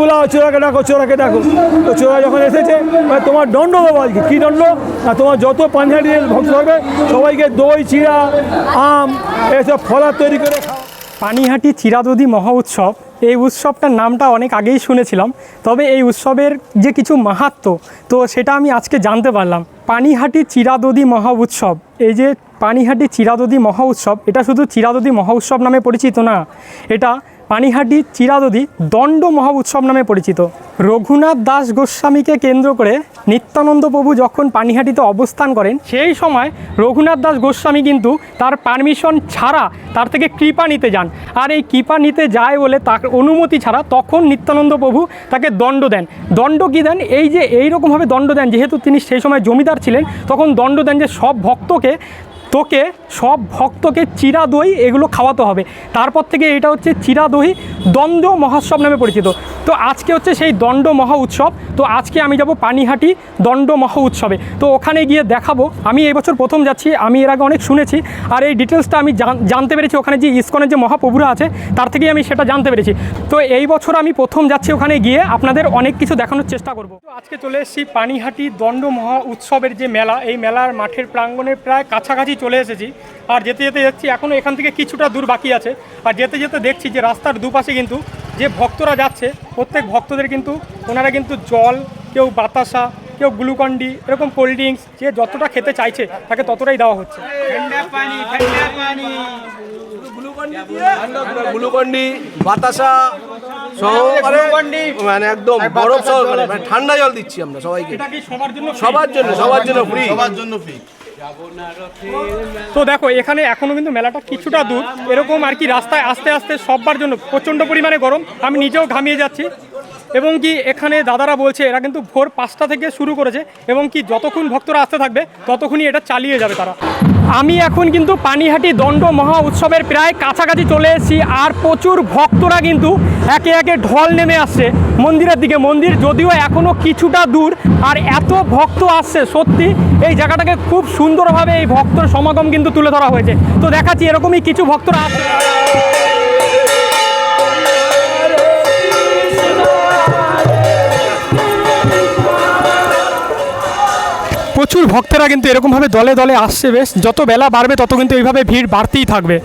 বলাও চোরাকে ডাকো চোরাকে ডাকো। তো চোরা যখন এসেছে মানে তোমার দণ্ড দেবো আজকে, কী দণ্ড? আর তোমার যত পাঞ্জাবির ভক্ত হবে সবাইকে দই চিরা আম, এসব ফলার তৈরি করে পানিহাটি চিরাদদি মহা উৎসব, এই উৎসবটার নামটা অনেক আগেই শুনেছিলাম, তবে এই উৎসবের যে কিছু মাহাত্ম, তো সেটা আমি আজকে জানতে পারলাম। পানিহাটি চিরাদদি মহা উৎসব, এই যে পানিহাটি চিরাদদি মহা উৎসব, এটা শুধু চিরাদদি মহা উৎসব নামে পরিচিত না, এটা পানিহাটি চিরাদদি দণ্ড মহা উৎসব নামে পরিচিত। রঘুনাথ দাস গোস্বামীকে কেন্দ্র করে নিত্যানন্দ প্রভু যখন পানিহাটিতে অবস্থান করেন, সেই সময় রঘুনাথ দাস গোস্বামী কিন্তু তার পারমিশন ছাড়া তার থেকে কৃপা নিতে যান। আর এই কৃপা নিতে যায় বলে তার অনুমতি ছাড়া তখন নিত্যানন্দ প্রভু তাকে দণ্ড দেন। দণ্ড কী দেন? এই যে এইরকমভাবে দণ্ড দেন, যেহেতু তিনি সেই সময় জমিদার ছিলেন, তখন দণ্ড দেন যে সব ভক্তকে তোকে, সব ভক্তকে চিরা দই এগুলো খাওয়াতে হবে। তারপর থেকে এটা হচ্ছে চিরা দই দণ্ড মহোৎসব নামে পরিচিত। তো আজকে হচ্ছে সেই দণ্ড মহা উৎসব। তো আজকে আমি যাব পানিহাটি দণ্ড মহা উৎসবে। তো ওখানে গিয়ে দেখাবো। আমি এই বছর প্রথম যাচ্ছি, আমি এর আগে অনেক শুনেছি। আর এই ডিটেলসটা আমি জানতে পেরেছি ওখানে যে ইস্কনের যে মহাপ্রভুরা আছে, তার থেকেই আমি সেটা জানতে পেরেছি। তো এই বছর আমি প্রথম যাচ্ছি ওখানে গিয়ে, আপনাদের অনেক কিছু দেখানোর চেষ্টা করব। তো আজকে চলে এসেছি পানিহাটি দণ্ড মহা উৎসবের যে মেলা, এই মেলার মাঠের প্রাঙ্গণের প্রায় কাছাকাছি চলে এসেছি। আর যেতে যেতে যাচ্ছি এখনও এখান থেকে কিছুটা দূর বাকি আছে। আর যেতে যেতে দেখছি যে রাস্তার দুপাশে কিন্তু যে ভক্তরা যাচ্ছে প্রত্যেক ভক্তদের কিন্তু ওনারা কিন্তু জল কেউ বাতাসা কেউ গ্লুকন্ডি এরকম কোল্ড ড্রিঙ্কস যে যতটা খেতে চাইছে তাকে ততটাই দেওয়া হচ্ছে। গ্লুকন্ডি বাতাসা মানে একদম বরফ সহকারে মানে ঠান্ডা জল দিচ্ছি আমরা সবাইকে। সবার জন্য সবার জন্য সবার জন্য ফ্রি সবার জন্য ফ্রি তো দেখো, এখানে এখনও কিন্তু মেলাটা কিছুটা দূর। এরকম আর কি রাস্তায় আস্তে আস্তে সববার জন্য প্রচণ্ড পরিমাণে গরম। আমি নিজেও ঘামিয়ে যাচ্ছি। এবং কি এখানে দাদারা বলছে, এরা কিন্তু ভোর পাঁচটা থেকে শুরু করেছে এবং কি যতক্ষণ ভক্তরা আসতে থাকবে, ততক্ষণই এটা চালিয়ে যাবে তারা। আমি এখন কিন্তু পানিহাটি দণ্ড মহা উৎসবের প্রায় কাছাকাছি চলে এসেছি, আর প্রচুর ভক্তরা কিন্তু একে একে ঢল নেমে আসছে মন্দিরের দিকে। মন্দির যদিও এখনও কিছুটা দূর, আর এত ভক্ত আসছে, সত্যি এই জায়গাটাকে খুব সুন্দরভাবে এই ভক্তর সমাগম কিন্তু তুলে ধরা হয়েছে। তো দেখাচ্ছি, এরকমই কিছু ভক্তরা আসছে। প্রচুর ভক্তেরা কিন্তু এরকমভাবে দলে দলে আসছে বেশ। যত বেলা বাড়বে তত কিন্তু এইভাবে ভিড় বাড়তেই থাকবে।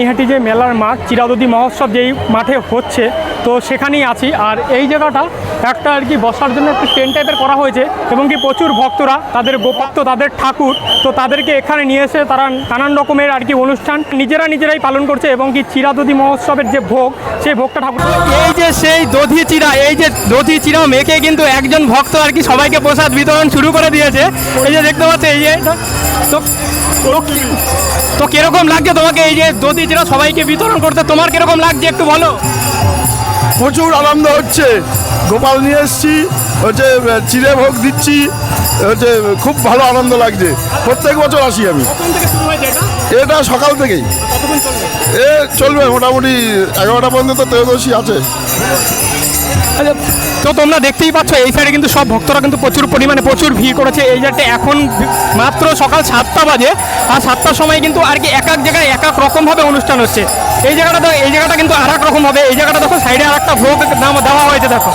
পানিহাটি যে মেলার মাঠ, চিরাদদি মহোৎসব যেই মাঠে হচ্ছে, তো সেখানেই আছি। আর এই জায়গাটা একটা আর কি বসার জন্য একটা টেন্ট টাইপের করা হয়েছে এবং কি প্রচুর ভক্তরা, তাদের গোপাত্য তাদের ঠাকুর, তো তাদেরকে এখানে নিয়ে এসে তারা নানান রকমের আর কি অনুষ্ঠান নিজেরা নিজেরাই পালন করছে এবং কি চিরা দধি মহোৎসবের যে ভোগ, সেই ভোগটা ঠাকুর এই যে সেই দধি চিরা, এই যে দধি চিরা মেখে কিন্তু একজন ভক্ত আর কি সবাইকে প্রসাদ বিতরণ শুরু করে দিয়েছে। এই যে দেখতে পাচ্ছে, এই যে তো তো কীরকম লাগছে তোমাকে? এই যে দধি চিরা সবাইকে বিতরণ করতে, তোমার কীরকম লাগছে একটু বলো? প্রচুর আনন্দ হচ্ছে। গোপাল নিয়ে এসছি হচ্ছে চিড়ে ভোগ দিচ্ছি হচ্ছে খুব ভালো আনন্দ লাগছে। প্রত্যেক বছর আসি আমি। এটা সকাল থেকেই। এ চলবে মোটামুটি এগারোটা পর্যন্ত ত্রয়োদশী আছে। আচ্ছা, তো তোমরা দেখতেই পাচ্ছ এই সাইডে কিন্তু সব ভক্তরা কিন্তু প্রচুর পরিমাণে প্রচুর ভিড় করেছে। এই জায়গাটা এখন মাত্র সকাল সাতটা বাজে আর সাতটার সময় কিন্তু আর কি এক এক জায়গায় এক এক রকমভাবে অনুষ্ঠান হচ্ছে। এই জায়গাটা দেখো এই জায়গাটা কিন্তু আর এক রকম হবে। এই জায়গাটা দেখো সাইডে আর একটা ভোগ নাম দেওয়া হয়েছে দেখো।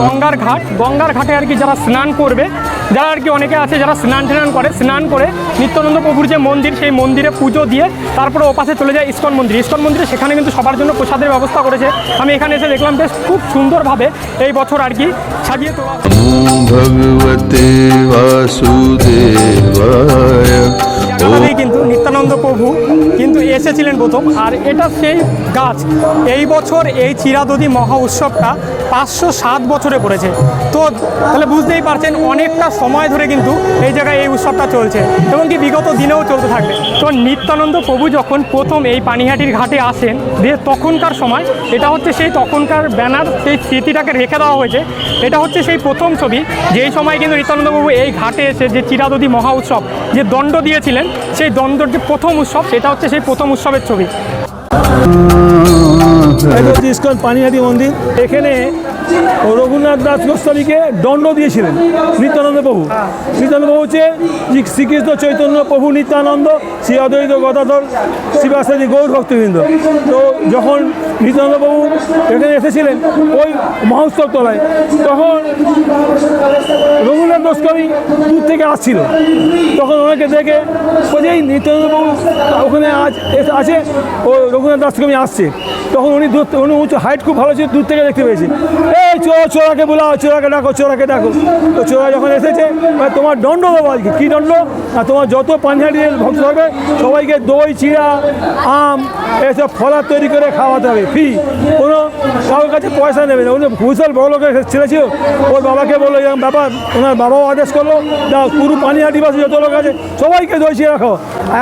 গঙ্গার ঘাট। গঙ্গার ঘাটে আর কি যারা স্নান করবে যারা আর কি অনেকে আছে যারা স্নান টান করে, স্নান করে নিত্যানন্দ প্রভুর যে মন্দির, সেই মন্দিরে পুজো দিয়ে তারপরে ওপাশে চলে যায় ইস্কন মন্দির। ইস্কন মন্দিরে সেখানে কিন্তু সবার জন্য প্রসাদের ব্যবস্থা করেছে। আমি এখানে এসে দেখলাম, বেশ খুব সুন্দরভাবে এই বছর আর কি সাজিয়ে তোলা বাসুদেবায় জায়গাটাতেই কিন্তু নিত্যানন্দ প্রভু কিন্তু এসেছিলেন প্রথম। আর এটা সেই গাছ, এই বছর এই চিরাদদি মহা উৎসবটা পাঁচশো সাত বছরে পড়েছে। তো তাহলে বুঝতেই পারছেন, অনেকটা সময় ধরে কিন্তু এই জায়গায় এই উৎসবটা চলছে এবং কি বিগত দিনেও চলতে থাকবে। তো নিত্যানন্দ প্রভু যখন প্রথম এই পানিহাটির ঘাটে আসেন দিয়ে তখনকার সময়, এটা হচ্ছে সেই তখনকার ব্যানার, সেই স্মৃতিটাকে রেখে দেওয়া হয়েছে। এটা হচ্ছে সেই প্রথম ছবি, যেই সময় কিন্তু নিত্যানন্দ প্রভু এই ঘাটে এসে যে চিরাদদি মহা উৎসব, যে দণ্ড দিয়েছিলেন সেই দণ্ডর যে প্রথম উৎসব, সেটা হচ্ছে সেই প্রথম উৎসবের ছবি। ইস্কন পানিহাটি মন্দির। এখানে রঘুনাথ দাস গোস্বামীকে দণ্ড দিয়েছিলেন নিত্যানন্দ প্রভু। নিত্যানন্দ প্রভু হচ্ছে শ্রীকৃষ্ণ চৈতন্য প্রভু নিত্যানন্দ, শ্রী অদ্বৈত গদাধর শিবাসাদি গৌর ভক্তবৃন্দ। তো যখন নিত্যানন্দ প্রভু এখানে এসেছিলেন ওই মহোৎসব তলায়, তখন গোস্বামী দূর থেকে আসছিল। তখন ওনাকে দেখে বলছে এই নিত্যানন্দবাবু ওখানে আজ আছে, ও রঘুনাথ দাস গোস্বামী আসছে। তখন উনি দূর, উনি উঁচু হাইট খুব ভালো ছিল, দূর থেকে দেখতে পেয়েছি। এই চোর, চোরাকে বলা চোরাকে ডাকো চোরাকে ডাকো। তো চোরা যখন এসেছে তোমার দণ্ড দেবো আজকে। কী দণ্ড? না তোমার যত পাঞ্জাবির ভক্ত থাকবে, সবাইকে দই, চিড়া, আম, এসব ফলা তৈরি করে খাওয়াতে হবে ফ্রি কোনো কারোর কাছে পয়সা নেবে না। উনি ভূষণ বড় লোকের ছেলে ছিল। ওর বাবাকে বলল এরকম ব্যাপার। ওনার বাবাও আদেশ করল, দাও পুরো পানিহাটি বাসে যত লোক আছে, সবাইকে দই, চিড়া খাও।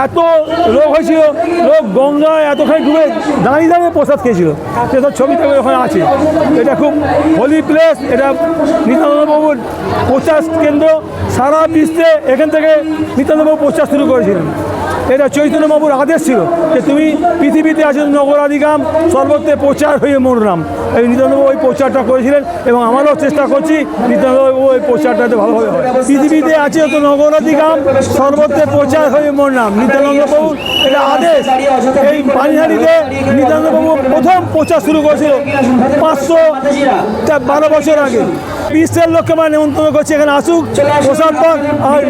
এত লোক হয়েছিল, লোক গঙ্গায় এতখানি ডুবে দাঁড়িয়ে দাঁড়িয়ে প্রসাদ খেয়েছিল। সেসব ছবি থেকে ওখানে আছে। এটা খুব হোলি প্লেস এটা নিত্যানন্দবাবুর প্রচার কেন্দ্র। সারা বিশ্বে এখান থেকে নিত্যানন্দবাবু প্রচার শুরু করেছিলেন। এটা চৈতন্যবাবুর আদেশ ছিল যে তুমি পৃথিবীতে আছেন নগরাধিকাম, সর্বত্রে প্রচার হয়ে মরলাম এই নিত্যানন্দবাবু ওই প্রচারটা করেছিলেন এবং আমারও চেষ্টা করছি নিত্যানন্দবাবু ওই প্রচারটাতে ভালোভাবে হয়। পৃথিবীতে আছে তো নগরাধিকাম, সর্বত্রে প্রচার হয়ে মরলাম নিত্যানন্দবাবু এটা আদেশ। এই পানিহারিতে নিত্যানন্দবাবু প্রথম প্রচার শুরু করেছিল পাঁচশো বারো বছর আগে। বিশ্বের লোককে মানে নেমন্তন্ন করছি, এখানে আসুক, প্রসাদ পাক আর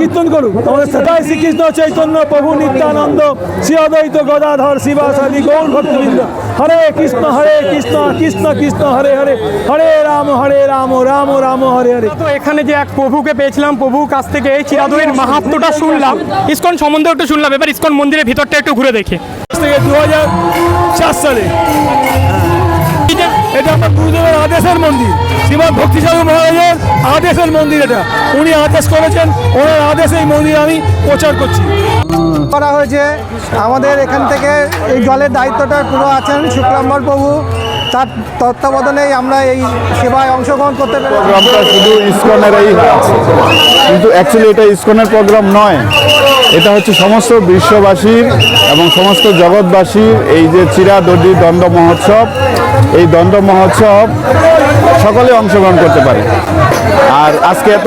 কীর্তন করুক। আমাদের সেটাই শ্রীকৃষ্ণ চৈতন্য প্রভু নিত্যানন্দ শ্রী অদ্বৈত গদাধর শিবাসাদি গৌর ভক্তবৃন্দ। হরে কৃষ্ণ হরে কৃষ্ণ কৃষ্ণ কৃষ্ণ হরে হরে হরে রাম হরে রাম রাম রাম হরে হরে। তো এখানে যে এক প্রভুকে পেয়েছিলাম প্রভুর কাছ থেকে এই চিরাদইয়ের মাহাত্মটা শুনলাম। ইস্কন সম্বন্ধে একটু শুনলাম এবার ইস্কন মন্দিরের ভিতরটা একটু ঘুরে দেখি। থেকে দু হাজার চার সালে এটা আমার গুরুদেবের আদেশের মন্দির। শ্রীমৎ ভক্তি সাধু মহারাজের আদেশের মন্দির এটা। উনি আদেশ করেছেন, ওনার আদেশে এই মন্দির আমি প্রচার করছি। করা হয়েছে। আমাদের এখান থেকে এই জলের দায়িত্বটা পুরো আছেন শুক্রাম্বর প্রভু। তার তত্ত্বাবধানেই আমরা এই সেবায় অংশগ্রহণ করতে প্রোগ্রামটা শুধু ইসকনেরই আছে কিন্তু অ্যাকচুয়ালি এটা ইসকনের প্রোগ্রাম নয়। এটা হচ্ছে সমস্ত বিশ্ববাসীর এবং সমস্ত জগৎবাসীর এই যে চিরাদডি দ্বন্দ্ব মহোৎসব, এই দ্বন্দ্ব মহোৎসব সকলে অংশগ্রহণ করতে পারে। আর আজকে এত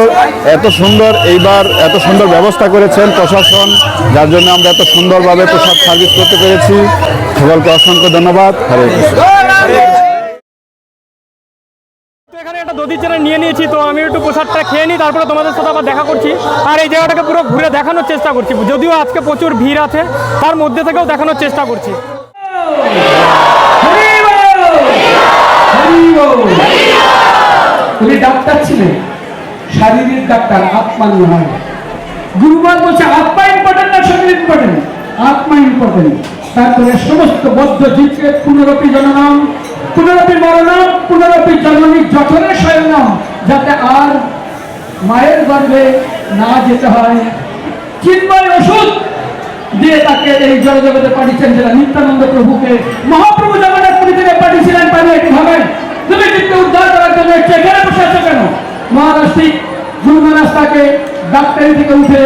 এত সুন্দর এইবার এত সুন্দর ব্যবস্থা করেছেন প্রশাসন, যার জন্য আমরা এত সুন্দরভাবে প্রসাদ সার্ভিস করতে পেরেছি। সকলকে অসংখ্য ধন্যবাদ। হরে কৃষ্ণ। তো এখানে দধি চেনা নিয়ে নিয়েছি, তো আমি একটু প্রসাদটা খেয়ে নিই, তারপরে তোমাদের সাথে আবার দেখা করছি। আর এই জায়গাটাকে পুরো ঘুরে দেখানোর চেষ্টা করছি, যদিও আজকে প্রচুর ভিড় আছে, তার মধ্যে থেকেও দেখানোর চেষ্টা করছি। উনি ডাক্তার ছিলেন শারীরিক ডাক্তার, আত্মা নয় গুরুবার বলছে, আত্মা ইম্পর্টেন্ট না শরীর ইম্পর্টেন্ট আত্মা ইম্পর্টেন্ট তারপরে সমস্ত বদ্ধ জীবকে পুনরপি জননাম। পুনরপি মরণম পুনরপি জননী যঠনে শয়নম যাতে আর মায়ের গর্ভে না যেতে হয়। চিন্ময় ওষুধ দিয়ে তাকে এই জগজগতে পাঠিয়েছেন যারা নিত্যানন্দ প্রভুকে, মহাপ্রভু জগন্নাথপুরী থেকে পাঠিয়েছিলেন পানি একটি ভাবেন তুমি কিন্তু উদ্ধার করার জন্য এখানে বসে আছো কেন? মহারাষ্ট্রিক গুরু তাকে ডাক্তারি থেকে উঠে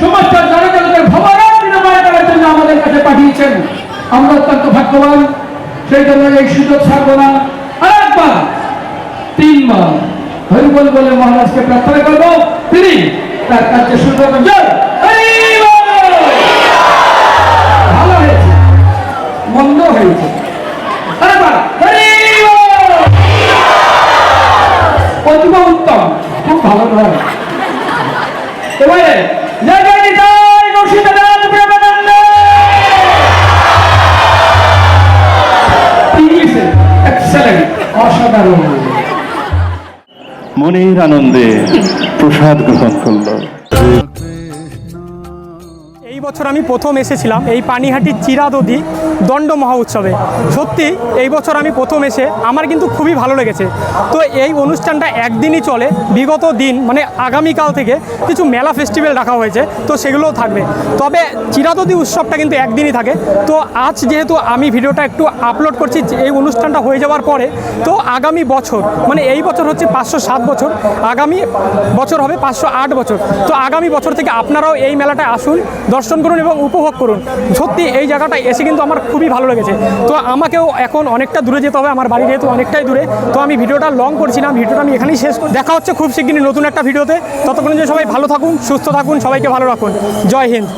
সমস্ত জনজগতের ভবনাথ বিনিময় করার জন্য আমাদের কাছে পাঠিয়েছেন। আমরা অত্যন্ত ভাগ্যবান। সেই জন্য এই সুযোগ ছাড়বো না। আরেকবার, তিনবার হরিবল বলে মহারাজকে প্রার্থনা করব। তিনি তার! ভালো হয়েছে, মন্দ হয়েছে। উত্তম, খুব ভালো এবারে মনের আনন্দে প্রসাদ গ্রহণ করল। বছর আমি প্রথম এসেছিলাম এই পানিহাটির চিরাদধি দণ্ড মহা উৎসবে। সত্যি, এই বছর আমি প্রথম এসে আমার কিন্তু খুবই ভালো লেগেছে। তো এই অনুষ্ঠানটা একদিনই চলে, বিগত দিন মানে আগামীকাল থেকে কিছু মেলা ফেস্টিভ্যাল রাখা হয়েছে, তো সেগুলোও থাকবে। তবে চিরাদধি উৎসবটা কিন্তু একদিনই থাকে। তো আজ যেহেতু আমি ভিডিওটা একটু আপলোড করছি এই অনুষ্ঠানটা হয়ে যাওয়ার পরে, তো আগামী বছর মানে এই বছর হচ্ছে পাঁচশো সাত বছর, আগামী বছর হবে পাঁচশো আট বছর। তো আগামী বছর থেকে আপনারাও এই মেলাটায় আসুন, দর্শন করুন এবং উপভোগ করুন। সত্যি এই জায়গাটায় এসে কিন্তু আমার খুবই ভালো লেগেছে। তো আমাকেও এখন অনেকটা দূরে যেতে হবে, আমার বাড়ি যেহেতু অনেকটাই দূরে। তো আমি ভিডিওটা লং করছি না ভিডিওটা আমি এখানেই শেষ দেখা হচ্ছে খুব শিগগিরই নতুন একটা ভিডিওতে। ততক্ষণ যে সবাই ভালো থাকুন, সুস্থ থাকুন, সবাইকে ভালো রাখুন। জয় হিন্দ।